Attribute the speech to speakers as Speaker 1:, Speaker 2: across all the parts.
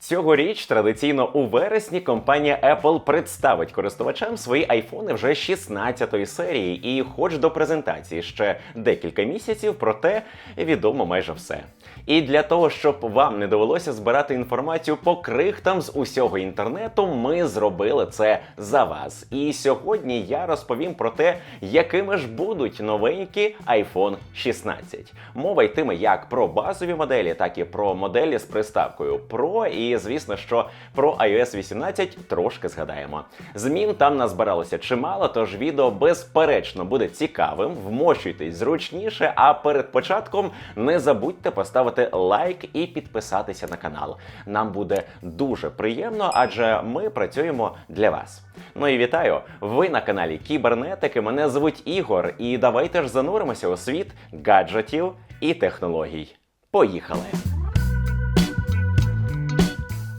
Speaker 1: Цьогоріч традиційно у вересні компанія Apple представить користувачам свої айфони вже 16-ї серії, і хоч до презентації ще декілька місяців, проте відомо майже все. І для того, щоб вам не довелося збирати інформацію по крихтам з усього інтернету, ми зробили це за вас. І сьогодні я розповім про те, якими ж будуть новенькі iPhone 16. Мова йтиме як про базові моделі, так і про моделі з приставкою Pro. І звісно, що про iOS 18 трошки згадаємо. Змін там назбиралося чимало, тож відео безперечно буде цікавим. Вмощуйтесь зручніше. А перед початком не забудьте поставити лайк і підписатися на канал. Нам буде дуже приємно, адже ми працюємо для вас. Ну і вітаю! Ви на каналі Кібернетики. Мене звуть Ігор, і давайте ж зануримося у світ гаджетів і технологій. Поїхали!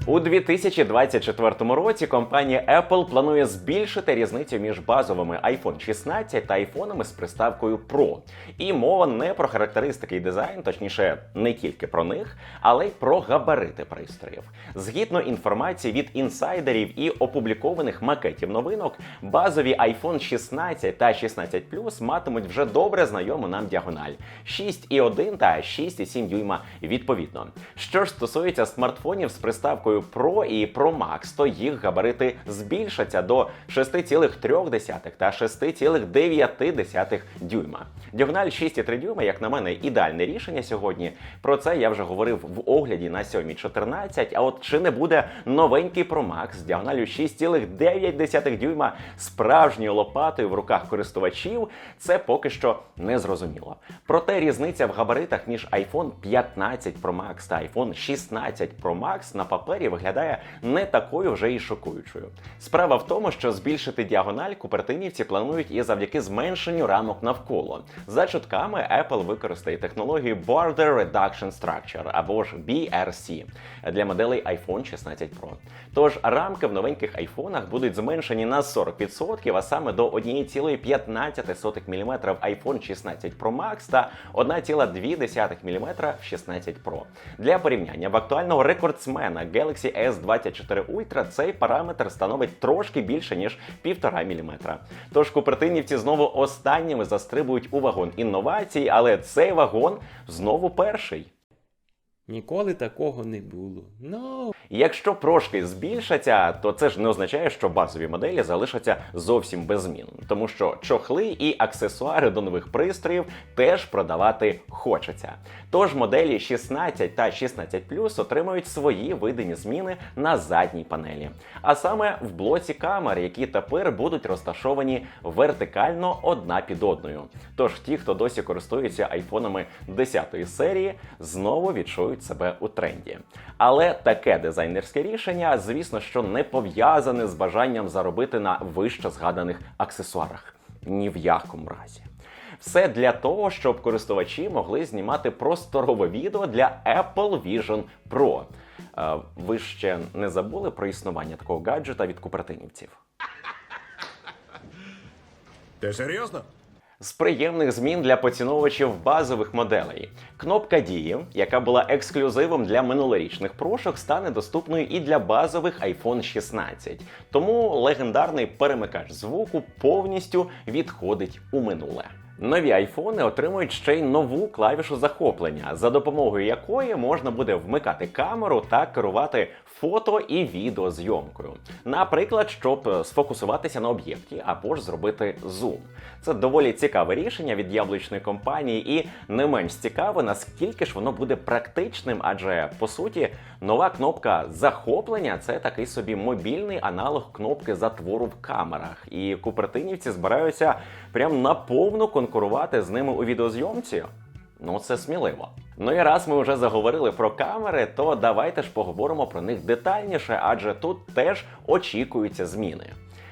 Speaker 1: У 2024 році компанія Apple планує збільшити різницю між базовими iPhone 16 та айфонами з приставкою Pro. І мова не про характеристики і дизайн, точніше, не тільки про них, але й про габарити пристроїв. Згідно інформації від інсайдерів і опублікованих макетів новинок, базові iPhone 16 та 16 Plus матимуть вже добре знайому нам діагональ 6,1 та 6,7 дюйма відповідно. Що ж стосується смартфонів з приставкою Pro і Pro Max, то їх габарити збільшаться до 6,3 та 6,9 дюйма. Діагональ 6,3 дюйма, як на мене, ідеальне рішення сьогодні. Про це я вже говорив в огляді на 7.14. А от чи не буде новенький Pro Max з діагоналю 6,9 дюйма справжньою лопатою в руках користувачів, це поки що не зрозуміло. Проте різниця в габаритах між iPhone 15 Pro Max та iPhone 16 Pro Max на папері виглядає не такою вже і шокуючою. Справа в тому, що збільшити діагональ купертинівці планують і завдяки зменшенню рамок навколо. За чутками Apple використає технологію Border Reduction Structure або ж BRC для моделей iPhone 16 Pro. Тож рамки в новеньких айфонах будуть зменшені на 40%, а саме до 1,15 мм iPhone 16 Pro Max та 1,2 мм в 16 Pro. Для порівняння в актуального рекордсмена Galaxy S24 Ultra цей параметр становить трошки більше ніж 1,5 мм. Тож купертинівці знову останніми застрибують у вагон інновацій, але цей вагон знову перший.
Speaker 2: Ніколи такого не було. Ну.
Speaker 1: Якщо прошки збільшаться, то це ж не означає, що базові моделі залишаться зовсім без змін, тому що чохли і аксесуари до нових пристроїв теж продавати хочеться. Тож моделі 16 та 16 отримують свої видані зміни на задній панелі, а саме в блоці камер, які тепер будуть розташовані вертикально одна під одною. Тож ті, хто досі користується айфонами 10 серії, знову відчують себе у тренді. Але таке дизайнерське рішення, звісно, що не пов'язане з бажанням заробити на вище згаданих аксесуарах. Ні в якому разі. Все для того, щоб користувачі могли знімати просторове відео для Apple Vision Pro. Е, Ви ще не забули про існування такого гаджета від купертинівців?
Speaker 3: Ти серйозно?
Speaker 1: З приємних змін для поціновувачів базових моделей. Кнопка дії, яка була ексклюзивом для минулорічних прошок, стане доступною і для базових iPhone 16. Тому легендарний перемикач звуку повністю відходить у минуле. Нові айфони отримують ще й нову клавішу захоплення, за допомогою якої можна буде вмикати камеру та керувати фото і відеозйомкою. Наприклад, щоб сфокусуватися на об'єкті або ж зробити зум. Це доволі цікаве рішення від яблучної компанії, і не менш цікаве, наскільки ж воно буде практичним, адже по суті нова кнопка захоплення це такий собі мобільний аналог кнопки затвору в камерах. І купертинівці збираються прям на повну наповну конкурувати з ними у відеозйомці. Ну, це сміливо. Ну і раз ми вже заговорили про камери, то давайте ж поговоримо про них детальніше, адже тут теж очікуються зміни.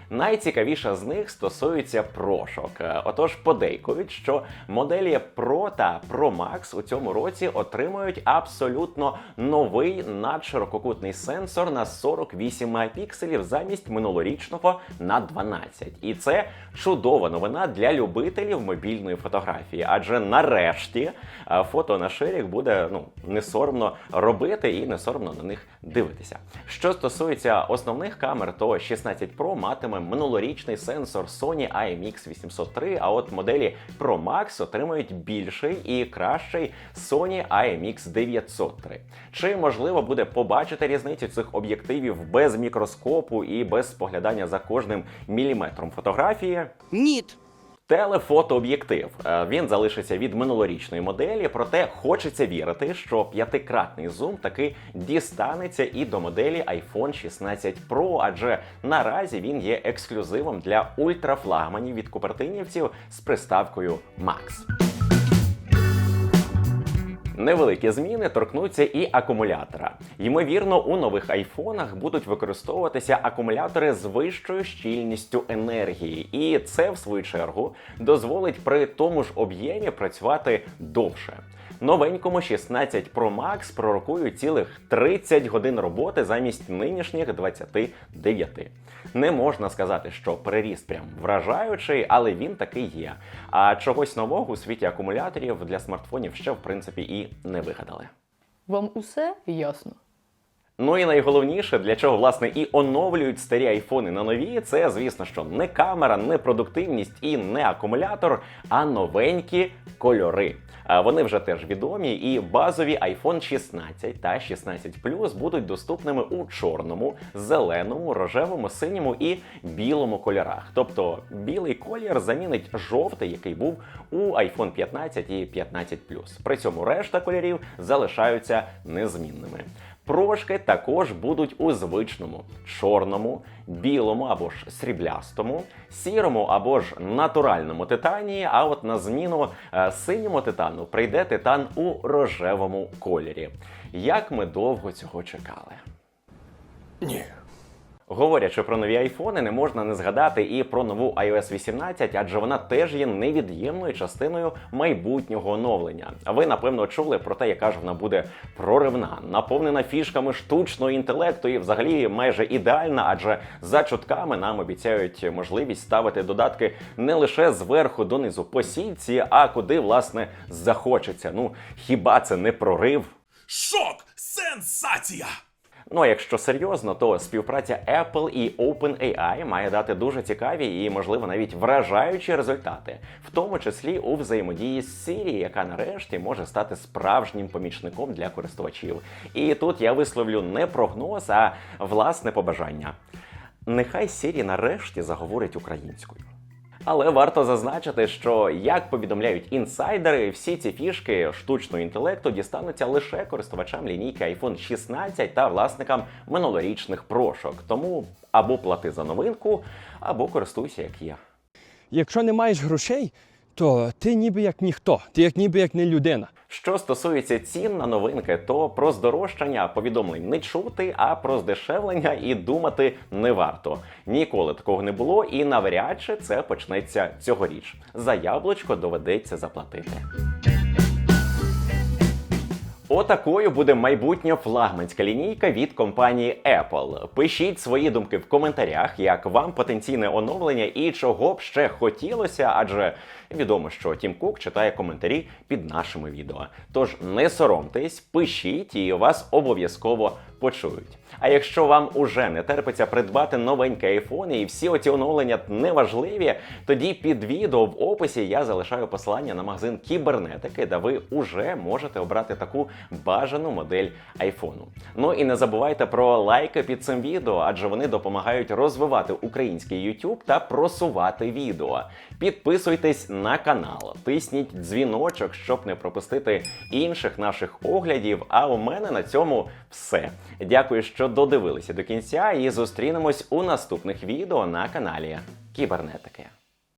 Speaker 1: Найцікавіша з них стосується прошок. Е, Отож, подейкують, що моделі Pro та Pro Max у цьому році отримують абсолютно новий надширококутний сенсор на 48 мегапікселів замість минулорічного на 12. І це чудова новина для любителів мобільної фотографії, адже нарешті е, фото на ширік буде ну не соромно робити і не соромно на них дивитися. Що стосується основних камер, то 16 Pro матиме минулорічний сенсор Sony IMX 803, а от моделі Pro Max отримують більший і кращий Sony IMX 903. Чи можливо буде побачити різницю цих об'єктивів без мікроскопу і без споглядання за кожним міліметром фотографії?
Speaker 4: Ніт.
Speaker 1: Телефотооб'єктив Е, він залишиться від минулорічної моделі, проте хочеться вірити, що п'ятикратний зум таки дістанеться і до моделі iPhone 16 Pro, адже наразі він є ексклюзивом для ультрафлагманів від купертинівців з приставкою Max. Невеликі зміни торкнуться і акумулятора. Ймовірно, у нових айфонах будуть використовуватися акумулятори з вищою щільністю енергії, і це, в свою чергу, дозволить при тому ж об'ємі працювати довше. Новенькому 16 Pro Max пророкують цілих 30 годин роботи замість нинішніх 29. Не можна сказати, що переріст прям вражаючий, але він таки є. А чогось нового у світі акумуляторів для смартфонів ще в принципі і не вигадали.
Speaker 5: Вам усе ясно?
Speaker 1: Ну і найголовніше, для чого власне і оновлюють старі айфони на нові, це звісно, що не камера, не продуктивність і не акумулятор, а новенькі кольори. Вони вже теж відомі, і базові iPhone 16 та 16 Plus будуть доступними у чорному, зеленому, рожевому, синьому і білому кольорах. Тобто білий колір замінить жовтий, який був у iPhone 15 і 15 Plus. При цьому решта кольорів залишаються незмінними. Прошки також будуть у звичному чорному, білому або ж сріблястому, сірому або ж натуральному титані. А от на зміну е, синьому титану прийде титан у рожевому кольорі. Як ми довго цього чекали?
Speaker 3: Ні.
Speaker 1: Говорячи про нові айфони, не можна не згадати і про нову iOS 18, адже вона теж є невід'ємною частиною майбутнього оновлення. А ви напевно чули про те, яка ж вона буде проривна, наповнена фішками штучного інтелекту і взагалі майже ідеальна, адже за чутками нам обіцяють можливість ставити додатки не лише зверху донизу по сітці, а куди власне захочеться. Ну хіба це не прорив?
Speaker 3: Шок! Сенсація!
Speaker 1: Ну а якщо серйозно, то співпраця Apple і OpenAI має дати дуже цікаві і, можливо, навіть вражаючі результати, в тому числі у взаємодії з Siri, яка нарешті може стати справжнім помічником для користувачів. І тут я висловлю не прогноз, а власне побажання. Нехай Siri нарешті заговорить українською. Але варто зазначити, що як повідомляють інсайдери, всі ці фішки штучного інтелекту дістануться лише користувачам лінійки iPhone 16 та власникам минулорічних прошок. Тому або плати за новинку, або користуйся як є.
Speaker 6: Якщо не маєш грошей, то ти ніби як ніхто, ти як ніби як не людина.
Speaker 1: Що стосується цін на новинки, то про здорожчання повідомлень не чути, а про здешевлення і думати не варто. Ніколи такого не було, і навряд чи це почнеться цьогоріч. За яблучко доведеться заплатити. Отакою буде майбутня флагманська лінійка від компанії Apple. Пишіть свої думки в коментарях, як вам потенційне оновлення і чого б ще хотілося, адже відомо, що Тім Кук читає коментарі під нашими відео. Тож не соромтесь, пишіть і вас обов'язково почують. А якщо вам уже не терпиться придбати новенький iPhone і всі оці оновлення неважливі, тоді під відео в описі я залишаю посилання на магазин кібернетики, де ви уже можете обрати таку бажану модель айфону. Ну і не забувайте про лайки під цим відео, адже вони допомагають розвивати український YouTube та просувати відео. Підписуйтесь на канал, тисніть дзвіночок, щоб не пропустити інших наших оглядів. А у мене на цьому все. Дякую, що додивилися до кінця, і зустрінемось у наступних відео на каналі Кібернетики.